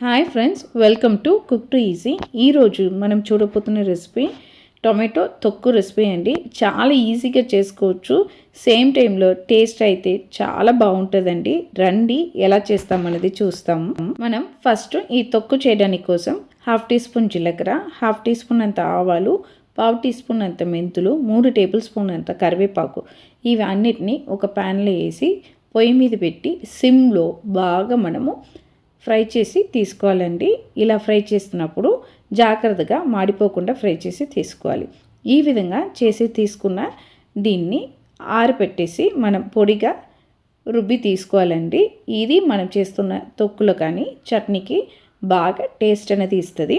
Hi friends welcome to cook to easy ఈరోజు మనం చూడబోతున్న రెసిపీ టొమాటో తొక్కు రెసిపీ అండి. చాలా ఈజీగా చేసుకోవచ్చు. సేమ్ టైంలో టేస్ట్ అయితే చాలా బాగుంటుందండి. రండి ఎలా చేస్తామన్నది చూస్తాము మనం ఫస్ట్ ఈ తొక్కు చేయడానికి కోసం హాఫ్ టీ స్పూన్ జీలకర్ర హాఫ్ టీ స్పూన్ అంత ఆవాలు పావు టీ స్పూన్ అంత మెంతులు మూడు టేబుల్ స్పూన్ అంత కరివేపాకు. ఇవి అన్నిటినీ ఒక ప్యాన్లో వేసి పొయ్యి మీద పెట్టి సిమ్లో బాగా మనము ఫ్రై చేసి తీసుకోవాలండి. ఇలా ఫ్రై చేస్తున్నప్పుడు జాగ్రత్తగా మాడిపోకుండా ఫ్రై చేసి తీసుకోవాలి. ఈ విధంగా చేసి తీసుకున్న దీన్ని ఆరిపెట్టేసి మనం పొడిగా రుబ్బి తీసుకోవాలండి. ఇది మనం చేస్తున్న తొక్కులో కానీ చట్నీకి బాగా టేస్ట్ అనేది ఇస్తుంది.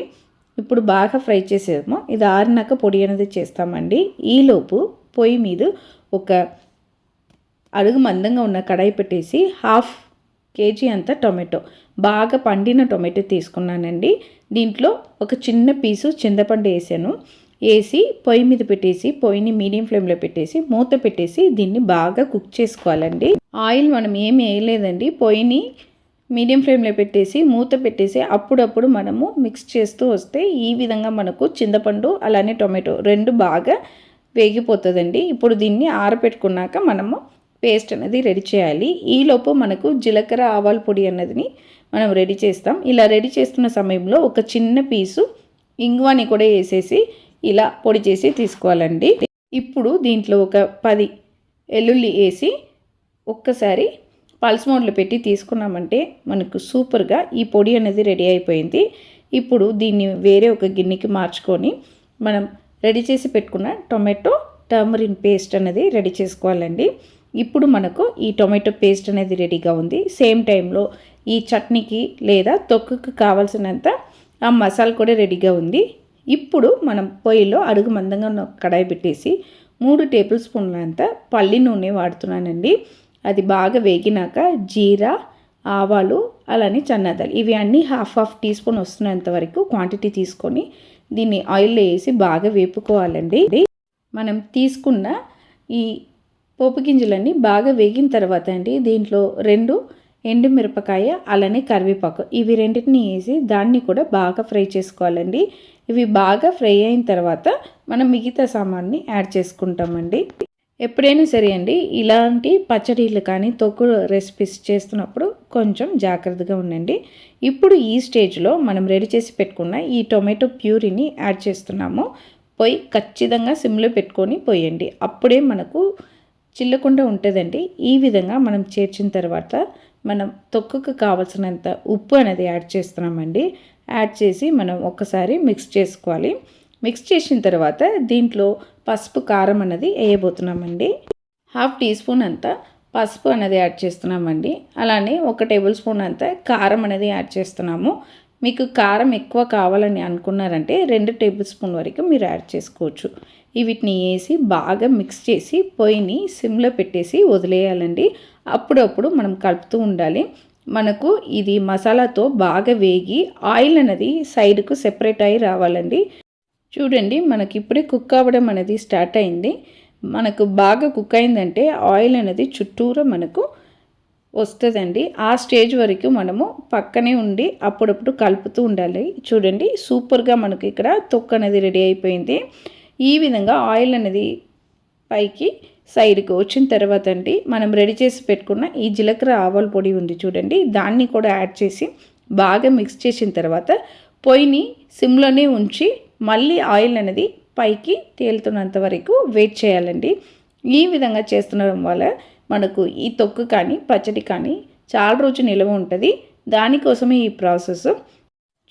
ఇప్పుడు బాగా ఫ్రై చేసేమో ఇది ఆరినాక పొడి అనేది చేస్తామండి. ఈలోపు పొయ్యి మీద ఒక అడుగు మందంగా ఉన్న కడాయి పెట్టేసి హాఫ్ కేజీ అంత టొమాటో. బాగా పండిన టొమాటో తీసుకున్నానండి. దీంట్లో ఒక చిన్న పీసు చింతపండు వేసాను. వేసి పొయ్యి మీద పెట్టేసి పొయ్యిని మీడియం ఫ్లేమ్లో పెట్టేసి మూత పెట్టేసి దీన్ని బాగా కుక్ చేసుకోవాలండి. ఆయిల్ మనం ఏమి వేయలేదండి. పొయ్యిని మీడియం ఫ్లేమ్లో పెట్టేసి మూత పెట్టేసి అప్పుడప్పుడు మనము మిక్స్ చేస్తూ వస్తే ఈ విధంగా మనకు చింతపండు అలానే టొమాటో రెండు బాగా వేగిపోతుందండి. ఇప్పుడు దీన్ని ఆరపెట్టుకున్నాక మనము పేస్ట్ అనేది రెడీ చేయాలి. ఈలోపు మనకు జీలకర్ర ఆవాల పొడి అన్నదిని మనం రెడీ చేస్తాం. ఇలా రెడీ చేస్తున్న సమయంలో ఒక చిన్న పీసు ఇంగువాని కూడా వేసేసి ఇలా పొడి చేసి తీసుకోవాలండి. ఇప్పుడు దీంట్లో ఒక పది ఎల్లుల్లి వేసి ఒక్కసారి పల్స్ మోడ్లో పెట్టి తీసుకున్నామంటే మనకు సూపర్గా ఈ పొడి అనేది రెడీ అయిపోయింది. ఇప్పుడు దీన్ని వేరే ఒక గిన్నెకి మార్చుకొని మనం రెడీ చేసి పెట్టుకున్న టొమాటో టర్మరిన్ పేస్ట్ అనేది రెడీ చేసుకోవాలండి. ఇప్పుడు మనకు ఈ టొమాటో పేస్ట్ అనేది రెడీగా ఉంది. సేమ్ టైంలో ఈ చట్నీకి లేదా తొక్కుకు కావాల్సినంత ఆ మసాలా కూడా రెడీగా ఉంది. ఇప్పుడు మనం పొయ్యిలో అడుగు మందంగా కడాయి పెట్టేసి మూడు టేబుల్ స్పూన్లంత పల్లి నూనె వాడుతున్నానండి. అది బాగా వేగినాక జీరా ఆవాలు అలానే చన్నదాలు ఇవి అన్నీ హాఫ్ హాఫ్ టీ స్పూన్ వస్తున్నంత వరకు క్వాంటిటీ తీసుకొని దీన్ని ఆయిల్లో వేసి బాగా వేపుకోవాలండి. మనం తీసుకున్న ఈ పోపు గింజలన్నీ బాగా వేగిన తర్వాత అండి దీంట్లో రెండు ఎండు మిరపకాయ అలానే కరివేపాకు. ఇవి రెండింటిని వేసి దాన్ని కూడా బాగా ఫ్రై చేసుకోవాలండి. ఇవి బాగా ఫ్రై అయిన తర్వాత మనం మిగతా సామాన్ని యాడ్ చేసుకుంటామండి. ఎప్పుడైనా సరే అండి ఇలాంటి పచ్చడిలు కానీ తొక్కు రెసిపీస్ చేస్తున్నప్పుడు కొంచెం జాగ్రత్తగా ఉండండి. ఇప్పుడు ఈ స్టేజ్లో మనం రెడీ చేసి పెట్టుకున్న ఈ టొమాటో ప్యూరీని యాడ్ చేస్తున్నాము. పొయ్యి ఖచ్చితంగా సిమ్లో పెట్టుకొని పోయండి. అప్పుడే మనకు చిల్లకుండా ఉంటుందండి. ఈ విధంగా మనం చేర్చిన తర్వాత మనం తొక్కకు కావలసినంత ఉప్పు అనేది యాడ్ చేస్తున్నామండి. యాడ్ చేసి మనం ఒక్కసారి మిక్స్ చేసుకోవాలి. మిక్స్ చేసిన తర్వాత దీంట్లో పసుపు కారం అనేది వేయబోతున్నామండి. హాఫ్ టీ స్పూన్ అంత పసుపు అనేది యాడ్ చేస్తున్నామండి. అలానే ఒక టేబుల్ స్పూన్ అంత కారం అనేది యాడ్ చేస్తున్నాము. మీకు కారం ఎక్కువ కావాలని అనుకున్నారంటే రెండు టేబుల్ స్పూన్ వరకు మీరు యాడ్ చేసుకోవచ్చు. వీటిని వేసి బాగా మిక్స్ చేసి పొయ్యిని సిమ్లో పెట్టేసి వదిలేయాలండి. అప్పుడప్పుడు మనం కలుపుతూ ఉండాలి. మనకు ఇది మసాలాతో బాగా వేగి ఆయిల్ అనేది సైడ్కు సెపరేట్ అయి రావాలండి. చూడండి మనకి ఇప్పుడే కుక్ అవ్వడం అనేది స్టార్ట్ అయింది. మనకు బాగా కుక్ అయిందంటే ఆయిల్ అనేది చుట్టూరా మనకు వస్తుందండి. ఆ స్టేజ్ వరకు మనము పక్కనే ఉండి అప్పుడప్పుడు కలుపుతూ ఉండాలి. చూడండి సూపర్గా మనకి ఇక్కడ తొక్క అనేది రెడీ అయిపోయింది. ఈ విధంగా ఆయిల్ అనేది పైకి సైడ్కి వచ్చిన తర్వాత అండి మనం రెడీ చేసి పెట్టుకున్న ఈ జీలకర్ర ఆవాల పొడి ఉంది చూడండి. దాన్ని కూడా యాడ్ చేసి బాగా మిక్స్ చేసిన తర్వాత పొయ్యిని సిమ్లోనే ఉంచి మళ్ళీ ఆయిల్ అనేది పైకి తేలుతున్నంత వరకు వెయిట్ చేయాలండి. ఈ విధంగా చేస్తుండడం వల్ల మనకు ఈ తొక్కు కానీ పచ్చడి కానీ చాలా రోజు నిల్వ ఉంటుంది. దానికోసమే ఈ ప్రాసెస్.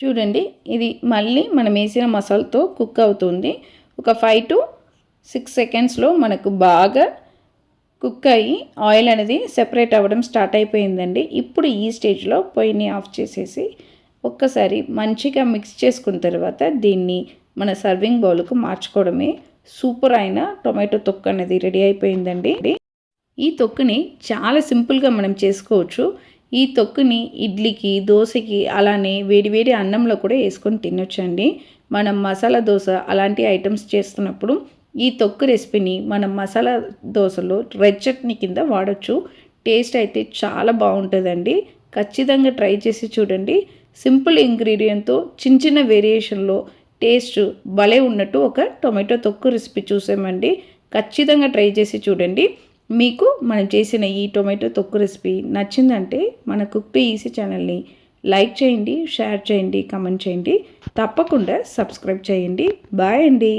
చూడండి ఇది మళ్ళీ మనం వేసిన మసాలాతో కుక్ అవుతుంది. ఒక ఫైవ్ టు సిక్స్ సెకండ్స్లో మనకు బాగా కుక్ అయ్యి ఆయిల్ అనేది సెపరేట్ అవ్వడం స్టార్ట్ అయిపోయిందండి. ఇప్పుడు ఈ స్టేజ్లో పొయ్యిని ఆఫ్ చేసేసి ఒక్కసారి మంచిగా మిక్స్ చేసుకున్న తర్వాత దీన్ని మన సర్వింగ్ బౌల్కు మార్చుకోవడమే. సూపర్ అయిన టొమాటో తొక్కు అనేది రెడీ అయిపోయిందండి. ఈ తొక్కుని చాలా సింపుల్గా మనం చేసుకోవచ్చు. ఈ తొక్కుని ఇడ్లీకి దోశకి అలానే వేడివేడి అన్నంలో కూడా వేసుకొని తినొచ్చండి. మనం మసాలా దోశ అలాంటి ఐటమ్స్ చేస్తున్నప్పుడు ఈ తొక్కు రెసిపీని మనం మసాలా దోశలో రెడ్ చట్నీ కింద వాడచ్చు. టేస్ట్ అయితే చాలా బాగుంటుందండి. ఖచ్చితంగా ట్రై చేసి చూడండి. సింపుల్ ఇంగ్రీడియంట్తో చిన్న చిన్న వేరియేషన్లో టేస్ట్ భలే ఉన్నట్టు ఒక టొమాటో తొక్కు రెసిపీ చూసామండి. ఖచ్చితంగా ట్రై చేసి చూడండి. మీకు మనం చేసిన ఈ టొమాటో తొక్కు రెసిపీ నచ్చిందంటే మన కుక్ టు ఈసీ ఛానల్ని లైక్ చేయండి షేర్ చేయండి కమెంట్ చేయండి. తప్పకుండా సబ్స్క్రైబ్ చేయండి. బాయ్ అండి.